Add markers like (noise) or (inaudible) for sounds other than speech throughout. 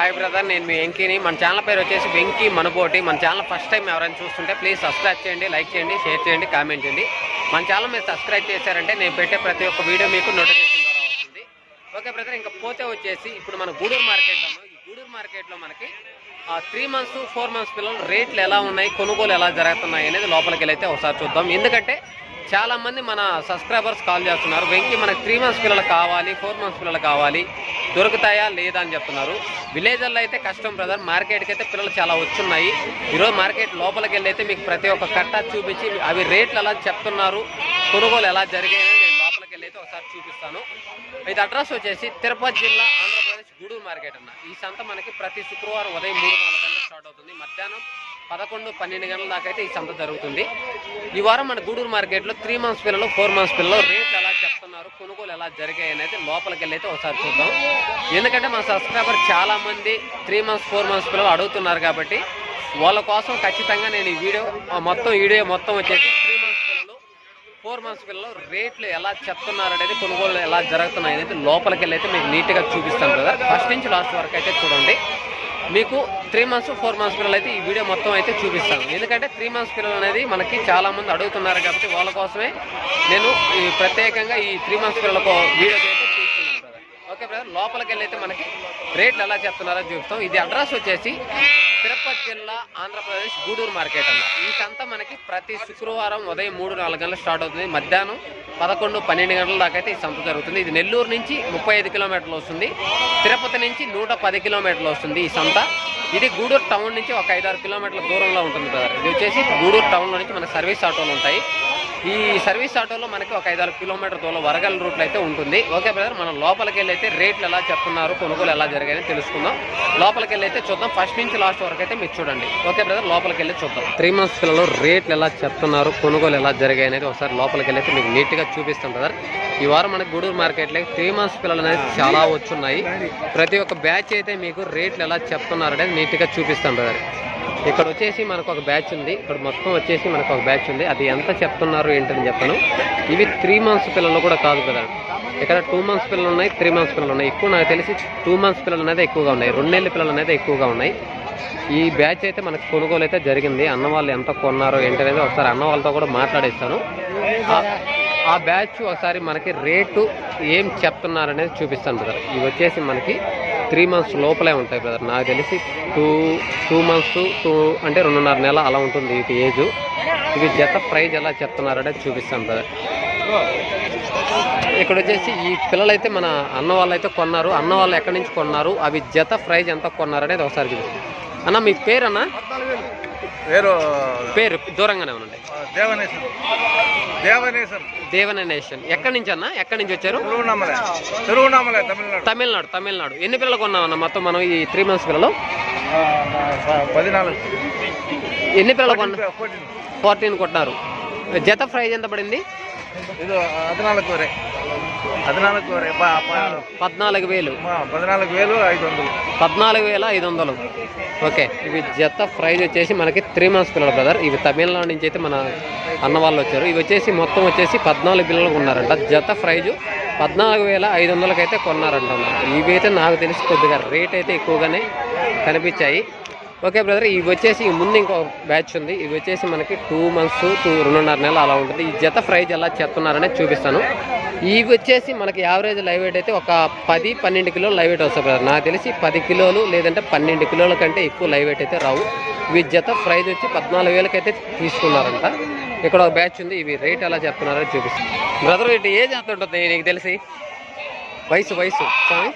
Hi brother నేను మీ వెంకీని. మన channel పేరు వచ్చేసి వెంకీ మనపోటి మన ఛానల్ ఫస్ట్ టైం ఎవరైనా చూస్తుంటే ప్లీజ్ సబ్స్క్రైబ్ చేయండి లైక్ చేయండి షేర్ చేయండి కామెంట్ చేయండి. మన ఛానల్ మీరు సబ్స్క్రైబ్ చేశారంటే నేను పెట్టే ప్రతి ఒక్క వీడియో మీకు నోటిఫికేషన్ ద్వారా వస్తుంది. ఓకే బ్రదర్ ఇంకా పోతే వచ్చేసి ఇప్పుడు మన గూడూరు మార్కెట్లో ఈ గూడూరు మార్కెట్లో మనకి త్రీ మంత్స్ ఫోర్ మంత్స్ పిల్లలు రేట్లు ఎలా ఉన్నాయి కొనుగోలు ఎలా జరుగుతున్నాయి అనేది లోపలికి వెళ్ళైతే ఒకసారి చూద్దాం. ఎందుకంటే చాలామంది మన సబ్స్క్రైబర్స్ కాల్ చేస్తున్నారు. వెంకీ మనకి త్రీ మంత్స్ పిల్లలు కావాలి ఫోర్ మంత్స్ పిల్లలు కావాలి. దొరుకుతాయా లేదా అని చెప్తున్నారు. విలేజ్లో అయితే కష్టం బ్రదర్ మార్కెట్కి అయితే పిల్లలు చాలా వచ్చున్నాయి. ఈరోజు మార్కెట్ లోపలికి వెళ్ళి అయితే మీకు ప్రతి ఒక్క కట్ట చూపించి అవి రేట్లు ఎలా చెప్తున్నారు. కొనుగోలు ఎలా జరిగాయని నేను లోపలికి వెళ్ళి అయితే ఒకసారి చూపిస్తాను. ఇది అడ్రస్ వచ్చేసి తిరుపతి జిల్లా ఆంధ్రప్రదేశ్ గూడూరు మార్కెట్ అన్న. ఈ సంత మనకి ప్రతి శుక్రవారం ఉదయం మూడు నాలుగు గంటలకు స్టార్ట్ అవుతుంది. మధ్యాహ్నం పదకొండు పన్నెండు గంటల దాకా అయితే ఈ సంత జరుగుతుంది. ఈ వారం మన గూడూరు మార్కెట్లో త్రీ మంత్స్ పిల్లలు ఫోర్ మంత్స్ పిల్లలు రేట్లు ఎలా చెప్తున్నారు కొనుగోలు ఎలా జరిగాయి అనేది లోపలికి వెళ్ళి అయితే ఒకసారి చూద్దాం. ఎందుకంటే మన సబ్స్క్రైబర్ చాలా మంది త్రీ మంత్స్ ఫోర్ మంత్స్ పిల్లలు అడుగుతున్నారు కాబట్టి వాళ్ళ కోసం ఖచ్చితంగా నేను ఈ వీడియో మొత్తం వీడియో మొత్తం వచ్చేసి త్రీ మంత్స్ పిల్లలు ఫోర్ మంత్స్ పిల్లలు రేట్లు ఎలా చెప్తున్నారు అనేది కొనుగోలు ఎలా జరుగుతున్నాయి అనేది లోపలికి వెళ్ళి అయితే మీకు నీట్గా చూపిస్తాను కదా ఫస్ట్ నుంచి లాస్ట్ వరకు అయితే చూడండి. మీకు త్రీ మంత్స్ ఫోర్ మంత్స్ పిల్లలు అయితే ఈ వీడియో మొత్తం అయితే చూపిస్తాను. ఎందుకంటే త్రీ మంత్స్ పిల్లలు అనేది మనకి చాలామంది అడుగుతున్నారు కాబట్టి వాళ్ళ కోసమే నేను ఈ ప్రత్యేకంగా ఈ త్రీ మంత్స్ పిల్లలకు వీడియో అయితే చూస్తున్నాను ఓకే బ్రదర్ లోపలికి వెళ్ళి అయితే మనకి రేట్లు ఎలా చెప్తున్నారో చూపిస్తాం. ఇది అడ్రస్ వచ్చేసి తిరుపతి జిల్లా ఆంధ్రప్రదేశ్ గూడూరు మార్కెట్ అన్న. ఈ సంత మనకి ప్రతి శుక్రవారం ఉదయం మూడు నాలుగు గంటలకు స్టార్ట్ అవుతుంది. మధ్యాహ్నం పదకొండు పన్నెండు గంటల దాకా అయితే ఈ సంత జరుగుతుంది. ఇది నెల్లూరు నుంచి ముప్పై ఐదు కిలోమీటర్లు వస్తుంది. తిరుపతి నుంచి నూట పది కిలోమీటర్లు వస్తుంది ఈ సంత. ఇది గూడూరు టౌన్ నుంచి ఒక ఐదారు కిలోమీటర్ల దూరంలో ఉంటుంది బ్రదర్. ఇది వచ్చేసి గూడూరు టౌన్లో నుంచి మన సర్వీస్ ఆటోలు ఉంటాయి. ఈ సర్వీస్ ఆటోలో మనకి ఒక ఐదారు కిలోమీటర్ దూరం వరగల్ రూట్లో అయితే ఉంటుంది. Okay brother? మనం లోపలికి వెళ్ళి అయితే రేట్లు ఎలా చెప్తున్నారు కొనుగోలు ఎలా జరిగాయని తెలుసుకుందాం. లోపలికి వెళ్ళి అయితే చూద్దాం. ఫస్ట్ నుంచి లాస్ట్ వరకు అయితే మీరు చూడండి. Okay brother? లోపలికి వెళ్ళి చూద్దాం. త్రీ మంత్స్ పిల్లలు రేట్లు ఎలా చెప్తున్నారు కొనుగోలు ఎలా జరిగాయి అనేది ఒకసారి లోపలికి వెళ్ళి అయితే మీకు నీట్గా చూపిస్తాం బ్రదర్. ఈ వారం మనకి గూడూరు మార్కెట్లో త్రీ మంత్స్ పిల్లలు అనేది చాలా వచ్చున్నాయి. ప్రతి ఒక్క బ్యాచ్ అయితే మీకు రేట్లు ఎలా చెప్తున్నారు అనేది నీట్గా చూపిస్తాం బ్రదర్. ఇక్కడ వచ్చేసి మనకు ఒక బ్యాచ్ ఉంది. ఇక్కడ మొత్తం వచ్చేసి మనకు ఒక బ్యాచ్ ఉంది. అది ఎంత చెప్తున్నారు ఏంటని చెప్పను. ఇవి త్రీ మంత్స్ పిల్లలు కూడా కాదు కదా. ఇక్కడ టూ మంత్స్ పిల్లలు ఉన్నాయి త్రీ మంత్స్ పిల్లలు ఉన్నాయి. ఎక్కువ నాకు తెలిసి టూ మంత్స్ పిల్లలు అనేది ఎక్కువగా ఉన్నాయి. రెండేళ్ళ పిల్లలు అనేది ఎక్కువగా ఉన్నాయి. ఈ బ్యాచ్ అయితే మనకు కొనుగోలు అయితే జరిగింది. అన్న వాళ్ళు ఎంత కొన్నారో ఏంటనేది ఒకసారి అన్న వాళ్ళతో కూడా మాట్లాడేస్తాను. ఆ- బ్యాచ్ ఒకసారి మనకి రేటు ఏం చెప్తున్నారు అనేది చూపిస్తాను బ్రదర్. ఇవి వచ్చేసి మనకి త్రీ మంత్స్ లోపలే ఉంటాయి బ్రదర్ నాకు తెలిసి టూ టూ మంత్స్ టూ అంటే రెండున్నర నెల అలా ఉంటుంది ఇది ఏజ్. ఇవి జత ప్రైజ్ ఎలా చెప్తున్నారంటే చూపిస్తాను బ్రదర్ ఇక్కడ వచ్చేసి ఈ పిల్లలు అయితే మన అన్న వాళ్ళు అయితే కొన్నారు. అన్న వాళ్ళు ఎక్కడి నుంచి కొన్నారు? అవి జత ప్రైజ్ ఎంత కొన్నారనేది ఒకసారి చూపిస్తాను. అన్న మీ పేరు అన్న పేరు? పేరు దూరంగానే ఉండండి దేవనేశన్ దేవనేశన్ దేవననేషన్ ఎక్కడి నుంచి అన్న? ఎక్కడి నుంచి వచ్చారు? తమిళనాడు. తమిళనాడు తమిళనాడు. ఎన్ని పిల్లలు కొన్నామన్న మొత్తం మనం ఈ త్రీ మంత్స్ పిల్లలు? పదినాలుగు. ఎన్ని పిల్లలు కొన్నా ఫోర్టీన్ కొట్టారు జత ప్రైజ్ ఎంత పడింది? ఇది ಹದಿನಾಲ್ಕು ವರೆ ಹದಿನಾಲ್ಕು ವರೆ పద్నాలుగు వేలు పద్నాలుగు వేలు ఐదు వందలు పద్నాలుగు వేల ఐదు వందలు ఓకే ఇవి జత ప్రైజ్ వచ్చేసి మనకి త్రీ మంత్స్ పిల్లలు బ్రదర్ ఇవి తమిళనాడు నుంచి అయితే మన అన్న వాళ్ళు వచ్చారు ఇవి వచ్చేసి మొత్తం వచ్చేసి పద్నాలుగు పిల్లలు కొన్నారంట జత ప్రైజ్ పద్నాలుగు వేల ఐదు వందలకి అయితే కొన్నారంట అన్న. ఇవి అయితే నాకు తెలిసి కొద్దిగా రేట్ అయితే ఎక్కువగానే కనిపించాయి ఓకే బ్రదర్ ఇవి వచ్చేసి ముందు ఇంకో బ్యాచ్ ఉంది. ఇవి వచ్చేసి మనకి టూ మంత్స్ టూ రెండున్నర నెలలు అలా ఉంటుంది. ఈ జత ప్రైజ్ ఎలా చెప్తున్నారనే చూపిస్తాను. ఇవి వచ్చేసి మనకి యావరేజ్ లైవ్ వెయిట్ అయితే ఒక పది పన్నెండు కిలోలు లైవ్ వెయిట్ వస్తుంది బ్రదర్ నాకు తెలిసి పది కిలోలు లేదంటే పన్నెండు కిలోల కంటే ఎక్కువ లైవ్ వెయిట్ అయితే రావు. ఇవి జత ప్రైజ్ వచ్చి పద్నాలుగు వేలకైతే తీసుకున్నారంట. ఇక్కడ ఒక బ్యాచ్ ఉంది. ఇవి రేట్ ఎలా చెప్తున్నారో చూపిస్తాను. బ్రదర్ ఇటు ఏ ఎంత ఉంటుంది నీకు తెలిసి? వయసు వయసు. స్వామి?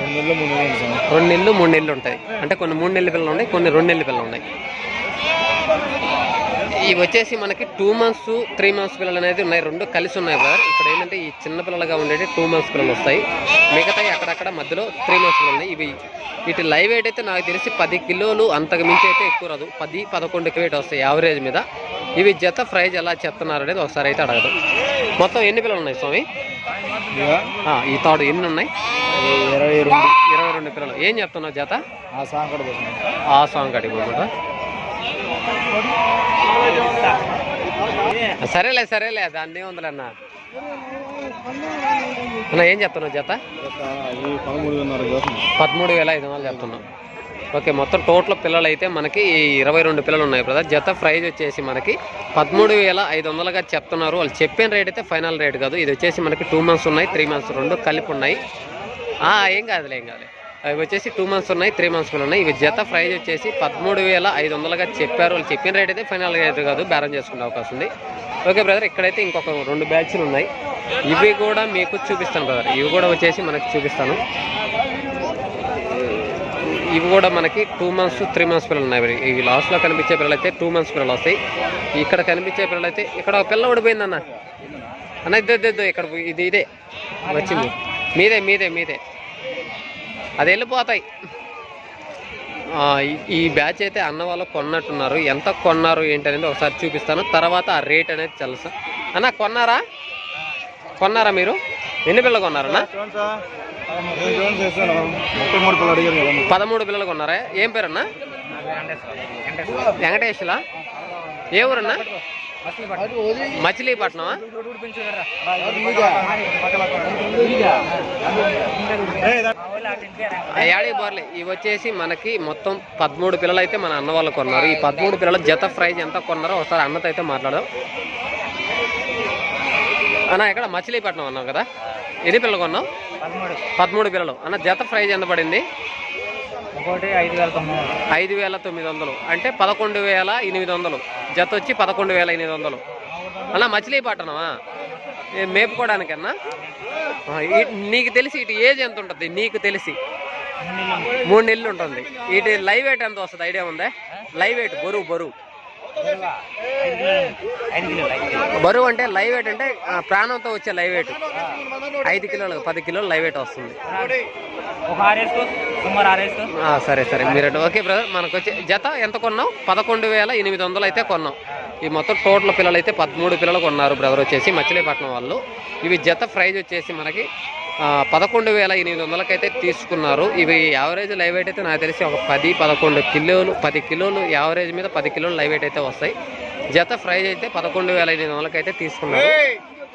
రెండు నెలలు మూడు నెలలు ఉంటాయి. అంటే కొన్ని మూడు నెలల పిల్లలు ఉన్నాయి కొన్ని రెండు నెలల పిల్లలు ఉన్నాయి. ఇవి వచ్చేసి మనకి టూ మంత్స్ త్రీ మంత్స్ పిల్లలు అనేది ఉన్నాయి. రెండు కలిసి ఉన్నాయి బ్రదర్ ఇక్కడ ఏంటంటే ఈ చిన్న పిల్లలుగా ఉండేది టూ మంత్స్ పిల్లలు వస్తాయి. మిగతాయి అక్కడక్కడ మధ్యలో త్రీ మంత్స్ పిల్లలు ఉన్నాయి. ఇవి వీటి లైవ్ వెయిట్ అయితే నాకు తెలిసి పది కిలోలు అంతకు మించి అయితే ఎక్కువ రాదు. పది పదకొండు వెయిట్ వస్తాయి యావరేజ్ మీద. ఇవి జత ప్రైజ్ ఎలా చెప్తున్నారు అనేది ఒకసారి అయితే అడగదు. మొత్తం ఎన్ని పిల్లలు ఉన్నాయి స్వామి? ఈ తాడు ఎన్ని ఉన్నాయి? ఏం చెప్తున్నావు జత? ఆ సాంగ్ కూడా ఆ సాంగ్ సరేలే సరేలే దాన్ని ఉందిలేన్న అన్న. ఏం చెప్తున్నావు జత? పదమూడు వేల ఐదు వందలు చెప్తున్నాం ఓకే మొత్తం టోటల్ పిల్లలు అయితే మనకి ఇరవై రెండు పిల్లలు ఉన్నాయి బ్రదర్. జత ప్రైజ్ వచ్చేసి మనకి పదమూడు వేల ఐదు వందలుగా చెప్తున్నారు. వాళ్ళు చెప్పిన రేట్ అయితే ఫైనల్ రేట్ కాదు. ఇది వచ్చేసి మనకి టూ మంత్స్ ఉన్నాయి త్రీ మంత్స్ రెండు కలిపి ఉన్నాయి. ఏం కాదులే ఏం కాదులే. అవి వచ్చేసి టూ మంత్స్ ఉన్నాయి త్రీ మంత్స్ కూడా ఉన్నాయి. ఇవి జత ప్రైజ్ వచ్చేసి పదమూడు వేల ఐదు వందలుగా చెప్పారు. వాళ్ళు చెప్పిన రేట్ అయితే ఫైనల్ రేట్ కాదు బేరం చేసుకునే అవకాశం ఉంది. ఓకే బ్రదర్ ఇక్కడైతే ఇంకొక రెండు బ్యాచ్లు ఉన్నాయి. ఇవి కూడా మీకు చూపిస్తాను బ్రదర్ ఇవి కూడా వచ్చేసి మనకి చూపిస్తాను. ఇవి కూడా మనకి టూ మంత్స్ త్రీ మంత్స్ పిల్లలు ఉన్నాయి ఇవి లాస్ట్లో కనిపించే పిల్లలు అయితే టూ మంత్స్ పిల్లలు వస్తాయి. ఇక్కడ కనిపించే పిల్లలు అయితే ఇక్కడ ఒక పిల్ల ఓడిపోయింది అన్న అన్న ఇద్దో ఇక్కడ ఇది ఇదే. వచ్చింది. మీదే మీదే మీదే. అది వెళ్ళిపోతాయి. ఈ- బ్యాచ్ అయితే అన్న వాళ్ళు కొన్నట్టున్నారు. ఎంత కొన్నారు ఏంటి అనేది ఒకసారి చూపిస్తాను. తర్వాత ఆ రేట్ అనేది తెలుసా అన్న కొన్నారా? కొన్నారా మీరు? ఎన్ని పిల్లలు కొన్నారన్నా పదమూడు పిల్లలు కొన్నారా? ఏం పేరన్నా? వెంకటేశ్వర. ఏ ఊరన్నా? మచిలీపట్నం. యాడి బోర్లే ఇవి వచ్చేసి మనకి మొత్తం పదమూడు పిల్లలు అయితే మన అన్న వాళ్ళు కొన్నారు. ఈ పదమూడు పిల్లల జత ప్రైజ్ ఎంత కొన్నారో ఒకసారి అన్నతో అయితే మాట్లాడదాం. అన్న ఇక్కడ మచిలీపట్నం అన్నావు కదా? ఎన్ని పిల్లలు కొన్నావు? పదమూడు. పదమూడు పిల్లలు. అన్న జత ప్రైజ్ ఎంత పడింది? ఒకటి ఐదు వేల తొమ్మిది ఐదు వేల తొమ్మిది వందలు. అంటే పదకొండు వేల ఎనిమిది వందలు. జత వచ్చి పదకొండు వేల ఎనిమిది వందలు. అలా మచిలీపట్నమా మేపుకోవడానికన్నా నీకు తెలిసి ఇటు ఏజ్ ఎంత ఉంటుంది? నీకు తెలిసి. మూడు నెలలు ఉంటుంది. ఇటు లైవ్ వెయిట్ ఎంత వస్తుంది? ఐడియా ఉందా? లైవ్ వెయిట్ బరువు బరువు. బరువు అంటే లైవ్ వెయిట్ అంటే ప్రాణంతో వచ్చే లైవ్ వెయిట్. ఐదు కిలోలు పది కిలోలు లైవ్ వెయిట్ వస్తుంది. సరే సరే మీరు ఓకే బ్రదర్ మనకు వచ్చి జత ఎంత కొన్నావు? పదకొండు వేల ఎనిమిది వందలు అయితే కొన్నాం. ఈ మొత్తం టోటల్ పిల్లలు అయితే పదమూడు పిల్లలు కొన్నారు బ్రదర్ వచ్చేసి మచిలీపట్నం వాళ్ళు. ఇవి జత ప్రైజ్ వచ్చేసి మనకి పదకొండు వేల ఎనిమిది వందలకైతే తీసుకున్నారు. ఇవి యావరేజ్ లైవ్ వెయిట్ అయితే నాకు తెలిసి ఒక పది పదకొండు కిలోలు పది కిలోలు యావరేజ్ మీద పది కిలోలు లైవ్ వెయిట్ అయితే వస్తాయి. జత ప్రైజ్ అయితే పదకొండు వేల ఎనిమిది వందలకైతే తీసుకున్నారు.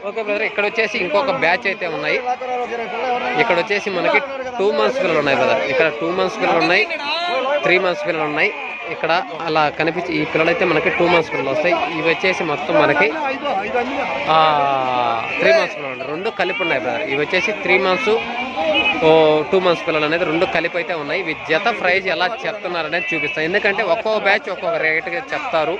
ఓకే బ్రదర్ ఇక్కడ వచ్చేసి ఇంకొక బ్యాచ్ అయితే ఉన్నాయి. ఇక్కడ వచ్చేసి మనకి టూ మంత్స్ పిల్లలు ఉన్నాయి బ్రదర్. ఇక్కడ టూ మంత్స్ పిల్లలు ఉన్నాయి త్రీ మంత్స్ పిల్లలు ఉన్నాయి. ఇక్కడ అలా కనిపించి ఈ పిల్లలు అయితే మనకి టూ మంత్స్ పిల్లలు వస్తాయి. ఇవి వచ్చేసి మొత్తం మనకి త్రీ మంత్స్ పిల్లలు ఉన్నాయి. రెండు కలిపి ఉన్నాయి బ్రదర్ ఇవి వచ్చేసి త్రీ మంత్స్ ఓ టూ మంత్స్ పిల్లలు అనేది రెండు కలిపి అయితే ఉన్నాయి. ఇవి జత ప్రైజ్ ఎలా చెప్తున్నారు అనేది చూపిస్తాను. ఎందుకంటే ఒక్కొక్క బ్యాచ్ ఒక్కొక్క రేట్గా చెప్తారు.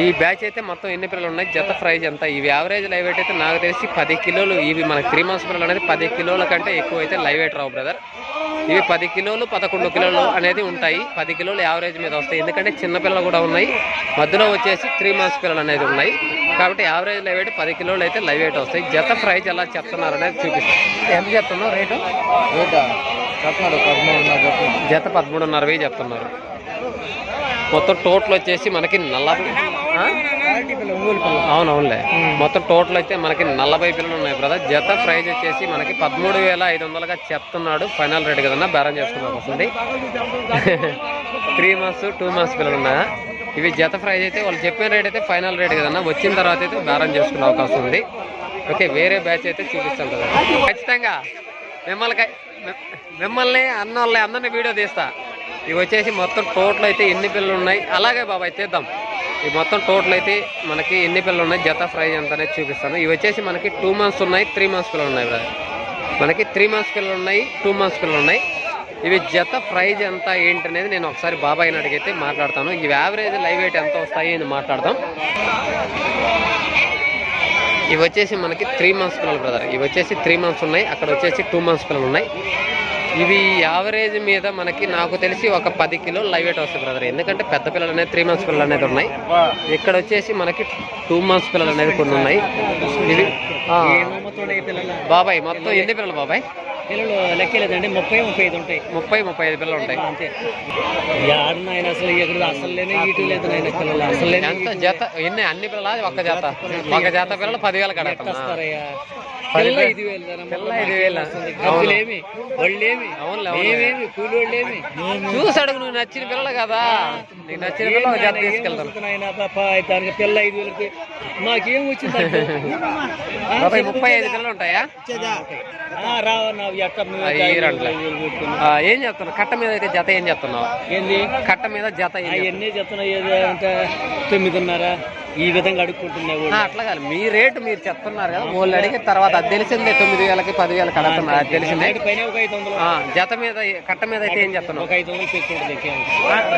ఈ బ్యాచ్ అయితే మొత్తం ఎన్ని పిల్లలు ఉన్నాయి? జత ప్రైజ్ ఎంత? ఇవి యావరేజ్ లైవ్ వెయిట్ అయితే నాకు తెలిసి పది కిలోలు. ఇవి మనకి త్రీ మంత్స్ పిల్లలు అనేది పది కిలోల కంటే ఎక్కువ అయితే లైవ్ వెయిట్ రావు బ్రదర్ ఇవి పది కిలోలు పదకొండు కిలోలు అనేది ఉంటాయి. పది కిలోలు యావరేజ్ మీద వస్తాయి. ఎందుకంటే చిన్న పిల్లలు కూడా ఉన్నాయి. మధ్యలో వచ్చేసి త్రీ మంత్స్ పిల్లలు అనేది ఉన్నాయి. కాబట్టి యావరేజ్ లైవ్ వెయిట్ పది కిలోలు అయితే లైవ్ వెయిట్ వస్తాయి. జత ప్రైజ్ ఎలా చెప్తున్నారు అనేది చూపిస్తాను ఎంత చెప్తున్నావు రేటు? జత పదమూడున్నర వెయ్యి చెప్తున్నారు. మొత్తం టోటల్ వచ్చేసి మనకి నలభై? అవునవునులే మొత్తం టోటల్ అయితే మనకి నలభై పిల్లలు ఉన్నాయి బ్రదర్. జత ప్రైజ్ వచ్చేసి మనకి పదమూడు వేల ఐదు వందలుగా చెప్తున్నాడు. ఫైనల్ రేట్ కదన్నా బేరం చేసుకున్నాం వస్తుంది (laughs) త్రీ మంత్స్ టూ మంత్స్ పిల్లలు ఉన్నాయా ఇవి జత ప్రైజ్ అయితే వాళ్ళు చెప్పిన రేట్ అయితే ఫైనల్ రేట్ కదన్నా. వచ్చిన తర్వాత అయితే బేరం చేసుకునే అవకాశం ఉంది. ఓకే వేరే బ్యాచ్ అయితే చూపిస్తాం కదా. ఖచ్చితంగా మిమ్మల్ని మిమ్మల్ని అన్నోళ్ళని అందరినీ వీడియో తీస్తా. ఇవి వచ్చేసి మొత్తం టోటల్ అయితే ఎన్ని పిల్లలు ఉన్నాయి? అలాగే బాబాయ్ తీద్దాం. ఈ మొత్తం టోటల్ అయితే మనకి ఎన్ని పిల్లలు ఉన్నాయి? జత ప్రైజ్ ఎంత అనేది చూపిస్తాను. ఇవి వచ్చేసి మనకి టూ మంత్స్ ఉన్నాయి త్రీ మంత్స్ పిల్లలు ఉన్నాయి బ్రదర్. మనకి త్రీ మంత్స్ పిల్లలు ఉన్నాయి టూ మంత్స్ పిల్లలు ఉన్నాయి. ఇవి జత ప్రైజ్ ఎంత ఏంటి అనేది నేను ఒకసారి బాబాయ్ని అడిగితే మాట్లాడతాను. ఇవి యావరేజ్ లైవ్ వెయిట్ ఎంత వస్తాయి అని మాట్లాడదాం. ఇవి వచ్చేసి మనకి త్రీ మంత్స్ పిల్లలు బ్రదర్. ఇవి వచ్చేసి త్రీ మంత్స్ ఉన్నాయి అక్కడ వచ్చేసి టూ మంత్స్ పిల్లలు ఉన్నాయి. ఇవి యావరేజ్ మీద మనకి నాకు తెలిసి ఒక పది కిలో లైవ్ వెయిట్ వస్తుంది బ్రదర్. ఎందుకంటే పెద్ద పిల్లలు అనేది త్రీ మంత్స్ పిల్లలు అనేది ఉన్నాయి. ఇక్కడ వచ్చేసి మనకి టూ మంత్స్ పిల్లలు అనేది కొన్ని ఉన్నాయి. ఇవి బాబాయ్ మొత్తం ఎన్ని పిల్లలు బాబాయ్? పిల్లలు లెక్కలేదండి ముప్పై ముప్పై ఐదు ఉంటాయి. ముప్పై ముప్పై ఐదు పిల్లలు ఉంటాయి. అంతే. ఆయన అసలు ఎక్కడ అసలు లేని ఇటు లేదు ఆయన పిల్లలు అసలు లేని ఎంత జత? ఎన్ని అన్ని పిల్లల? ఒక జత ఒక జత పిల్లలు పదివేలు కడతాం. వస్తారయ్యా. పది పిల్ల. ఐదు వేలు. పిల్ల ఐదు వేలు. డబ్బులేమి వాళ్ళేమి. మేమేమి కూలి వాళ్ళేమి చూసి అడుగు నువ్వు నచ్చిన పిల్లలు కదా. నీకు నచ్చిన పిల్ల ఒక జత తీసుకెళ్తాను దానికి పిల్ల ఐదు వేలకి మాకేం వచ్చింది? (laughs) ముప్పై ఐదు? పిల్లలు ఉంటాయా? ఆ, ఏం చెప్తున్నావు కట్ట మీద అయితే జత ఏం చెప్తున్నావు కట్ట మీద జత? అవన్నీ చెప్తున్నాయి ఏదో అంటే తొమ్మిదిన్నర? ఈ విధంగా వాళ్ళు. అట్లా కాదు. మీ రేటు మీరు చెప్తున్నారు కదా. వాళ్ళు అడిగిన తర్వాత అది తెలిసిందే. తొమ్మిది వేలకి పది వేలకి అడుగుతున్నారు అది తెలిసిందే. వాటి పైన ఒక ఐదు వందలు. ఆ, జత మీద కట్ట మీద అయితే ఏం చెప్తున్నావు? ఒక ఐదు వందలు పెట్టుకుంటుంది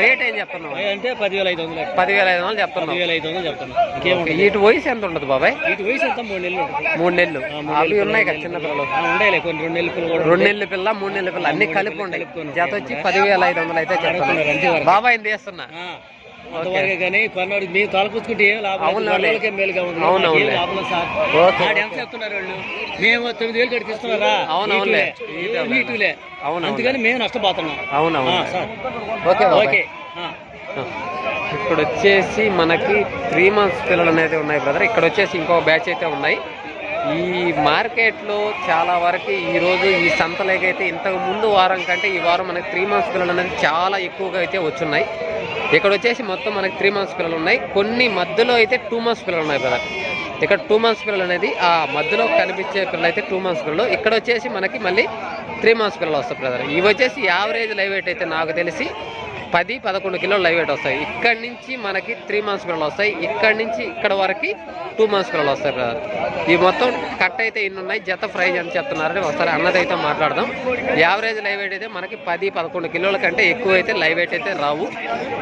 రేట్ ఏం చెప్తున్నావు? అంటే పదివేల ఐదు వందలు పదివేల ఐదు వందలు చెప్తున్నావు. పదివేల ఐదు వందలు వీటి వయసు ఎంత ఉండదు బాబాయ్? ఇటు వయసు ఎంత? మూడు నెలలు మూడు నెలలు. మూడు అవి ఉన్నాయి కదా చిన్న. పిల్లలు ఆ, ఉండేలే కొన్ని. రెండు నెలలు కూడా రెండు నెలల పిల్ల మూడు నెలల పిల్ల. అన్ని కలిపి ఉండే జత వచ్చి పదివేల ఐదు వందలు అయితే చెప్తున్నారు. బాబాయ్ తీస్తున్నా ఆ, అంతవరకే కానీ కొన్నాడు మేము తలపుచ్చుకుంటే ఏం లాభం అవును, లేదు. అవునులే. వాళ్ళకే మేలుగా ఉంది. అవును, మాకేం అవునులే. లాభం లేదు సార్. ఓకే. ఆడు ఎంత చెప్తున్నారు వాళ్ళు? మేము తొమ్మిది వేలు కట్టి తీస్తున్నారా అవును, అవునులే. ఈటులే. ఏం ఈటులే. అవును, అందుకని మేము నష్టపోతున్నాం. అవునవును ఓకే. ఇక్కడ వచ్చేసి మనకి త్రీ మంత్స్ పిల్లలు అనేది ఉన్నాయి బ్రదర్ ఇక్కడ వచ్చేసి ఇంకో బ్యాచ్ అయితే ఉన్నాయి. ఈ మార్కెట్లో చాలా వరకు ఈ రోజు ఈ సంతలేకైతే ఇంతకు ముందు వారం కంటే ఈ వారం మనకి త్రీ మంత్స్ పిల్లలు అనేది చాలా ఎక్కువగా అయితే వచ్చున్నాయి. ఇక్కడ వచ్చేసి మొత్తం మనకి త్రీ మంత్స్ పిల్లలు ఉన్నాయి. కొన్ని మధ్యలో అయితే టూ మంత్స్ పిల్లలు ఉన్నాయి బ్రదర్ ఇక్కడ టూ మంత్స్ పిల్లలు అనేది ఆ మధ్యలో కనిపించే పిల్లలు అయితే టూ మంత్స్ పిల్లలు. ఇక్కడ వచ్చేసి మనకి మళ్ళీ త్రీ మంత్స్ పిల్లలు వస్తాయి బ్రదర్ ఇవి వచ్చేసి యావరేజ్ లైవ్ వెయిట్ అయితే నాకు తెలిసి పది పదకొండు కిలోలు లైవ్ వెయిట్ వస్తాయి. ఇక్కడ నుంచి మనకి త్రీ మంత్స్ పిల్లలు వస్తాయి. ఇక్కడ నుంచి ఇక్కడ వరకు టూ మంత్స్ పిల్లలు వస్తాయి బ్రదర్. ఈ మొత్తం కట్ అయితే ఇన్ని ఉన్నాయి? జత ప్రైజ్ అని చెప్తున్నారని ఒకసారి అన్నదైతే మాట్లాడదాం. యావరేజ్ లైవ్ వెయిట్ అయితే మనకి పది పదకొండు కిలోల కంటే ఎక్కువ అయితే లైవ్ వెయిట్ అయితే రావు.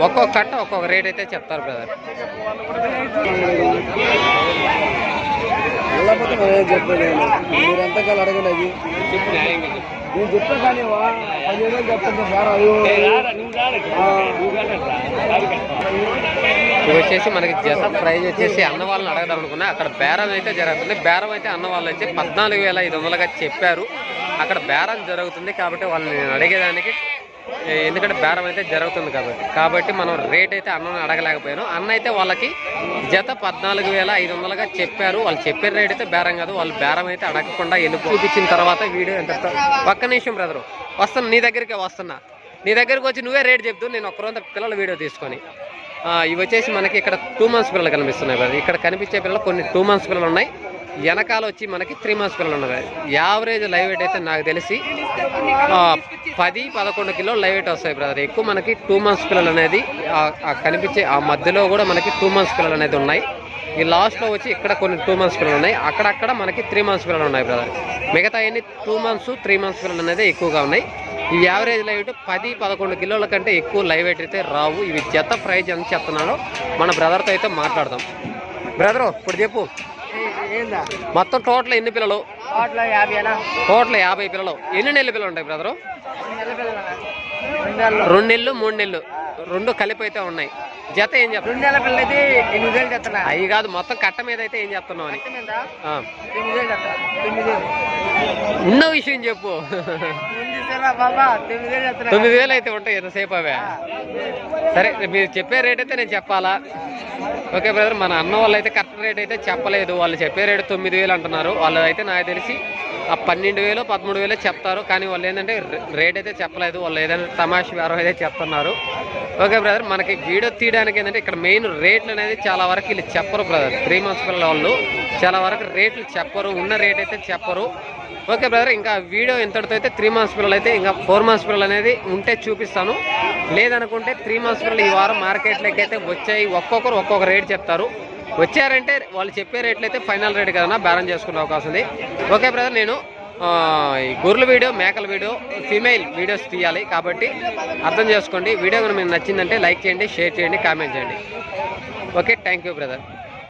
ఒక్కొక్క కట్ట ఒక్కొక్క రేట్ అయితే చెప్తారు బ్రదర్. మీరెంతకాలం అడగలేదు నేను చెప్పా కానీ వా, పదిహేను వేలు చెప్తాను సార్ వచ్చేసి మనకి జత ప్రైజ్ వచ్చేసి అన్న వాళ్ళని అడగదాం అనుకున్నా. అక్కడ బేరం అయితే జరుగుతుంది. బేరం అయితే అన్న వాళ్ళు అయితే పద్నాలుగు వేల ఐదు వందలుగా చెప్పారు. అక్కడ బేరం జరుగుతుంది కాబట్టి వాళ్ళని నేను అడిగేదానికి ఎందుకంటే బేరం అయితే జరుగుతుంది కాబట్టి. కాబట్టి మనం రేట్ అయితే అన్నను అడగలేకపోయాను. అన్న అయితే వాళ్ళకి జత పద్నాలుగు వేల ఐదు వందలుగా చెప్పారు. వాళ్ళు చెప్పిన రేట్ అయితే బేరం కాదు. వాళ్ళు బేరం అయితే అడగకుండా వెళ్ళి చూపించిన తర్వాత వీడియో ఎంత ఒక్క నిమిషం బ్రదరు. వస్తున్నా నీ దగ్గరికే వస్తున్నా. నీ దగ్గరికి వచ్చి నువ్వే రేట్ చెప్తూ నేను ఒక్కరోజు పిల్లల వీడియో తీసుకొని ఇవి వచ్చేసి మనకి ఇక్కడ టూ మంత్స్ పిల్లలు కనిపిస్తున్నాయి బ్రదర్. ఇక్కడ కనిపించే పిల్లలు కొన్ని టూ మంత్స్ పిల్లలు ఉన్నాయి. వెనకాల వచ్చి మనకి త్రీ మంత్స్ పిల్లలు ఉన్నాయి యావరేజ్ లైవ్ వెయిట్ అయితే నాకు తెలిసి పది పదకొండు కిలో లైవ్ వెయిట్ వస్తాయి బ్రదర్ ఎక్కువ మనకి టూ మంత్స్ పిల్లలు అనేది కనిపించే ఆ మధ్యలో కూడా మనకి టూ మంత్స్ పిల్లలు అనేది ఉన్నాయి. ఈ లాస్ట్లో వచ్చి ఇక్కడ కొన్ని టూ మంత్స్ పిల్లలు ఉన్నాయి. అక్కడక్కడ మనకి త్రీ మంత్స్ పిల్లలు ఉన్నాయి బ్రదర్ మిగతా అన్ని టూ మంత్స్ త్రీ మంత్స్ పిల్లలు అనేది ఎక్కువగా ఉన్నాయి. ఈ యావరేజ్ లైవ్ వెయిట్ పది పదకొండు కిలోల కంటే ఎక్కువ లైవ్ వెయిట్ అయితే రావు. ఇవి జత ప్రైజ్ ఎంత చెప్తున్నాడో మన బ్రదర్తో అయితే మాట్లాడదాం. బ్రదరు ఇప్పుడు చెప్పు. మొత్తం టోటల్ ఎన్ని పిల్లలు? టోటల్ యాభై పిల్లలు. ఎన్ని నెలల పిల్లలు ఉంటాయి బ్రదరు? రెండు నెలలు. మూడు నెలలు. రెండు కలిపి అయితే ఉన్నాయి. జత ఏం చెప్తావు? రెండు నెలల పిల్ల అయితే ఎనిమిది వేలు చెప్తున్నా అవి కాదు మొత్తం కట్ట మీద అయితే ఏం చెప్తున్నావు అని. చెప్తా ఉన్న విషయం చెప్పు. తొమ్మిది వేలు అయితే ఉంటాయి ఎంతసేపు అవే? సరే మీరు చెప్పే రేట్ అయితే నేను చెప్పాలా? ఓకే బ్రదర్ మన అన్న వాళ్ళు అయితే కరెక్ట్ రేట్ అయితే చెప్పలేదు. వాళ్ళు చెప్పే రేట్ తొమ్మిది వేలు అంటున్నారు. వాళ్ళు అయితే నాకు తెలిసి ఆ పన్నెండు వేలు పదమూడు వేలు చెప్తారు. కానీ వాళ్ళు ఏంటంటే రేట్ అయితే చెప్పలేదు. వాళ్ళు ఏదైనా తమాష వ్యవహారం అయితే చెప్తున్నారు. ఓకే బ్రదర్ మనకి వీడియో తీయడానికి ఏంటంటే ఇక్కడ మెయిన్ రేట్లు అనేది చాలా వరకు వీళ్ళు చెప్పరు బ్రదర్. త్రీ మంత్స్ పిల్లల వాళ్ళు చాలా వరకు రేట్లు చెప్పరు. ఉన్న రేట్ అయితే చెప్పరు. ఓకే బ్రదర్ ఇంకా వీడియో ఇంతటితో అయితే త్రీ మంత్స్ పిల్లలు అయితే ఇంకా ఫోర్ మంత్స్ పిల్లలు అనేది ఉంటే చూపిస్తాను. లేదనుకుంటే త్రీ మంత్స్ పిల్లలు ఈ వారం మార్కెట్లోకి అయితే వచ్చాయి. ఒక్కొక్కరు ఒక్కొక్క రేట్ చెప్తారు. వచ్చారంటే వాళ్ళు చెప్పే రేట్లు అయితే ఫైనల్ రేట్ కదన్నా బేరం చేసుకునే అవకాశం ఉంది. ఓకే బ్రదర్ నేను ఈ గొర్రెల వీడియో మేకల వీడియో ఫీమేల్ వీడియోస్ తీయాలి కాబట్టి అర్థం చేసుకోండి. వీడియో మీకు నచ్చిందంటే లైక్ చేయండి షేర్ చేయండి కామెంట్ చేయండి. Okay thank you brother.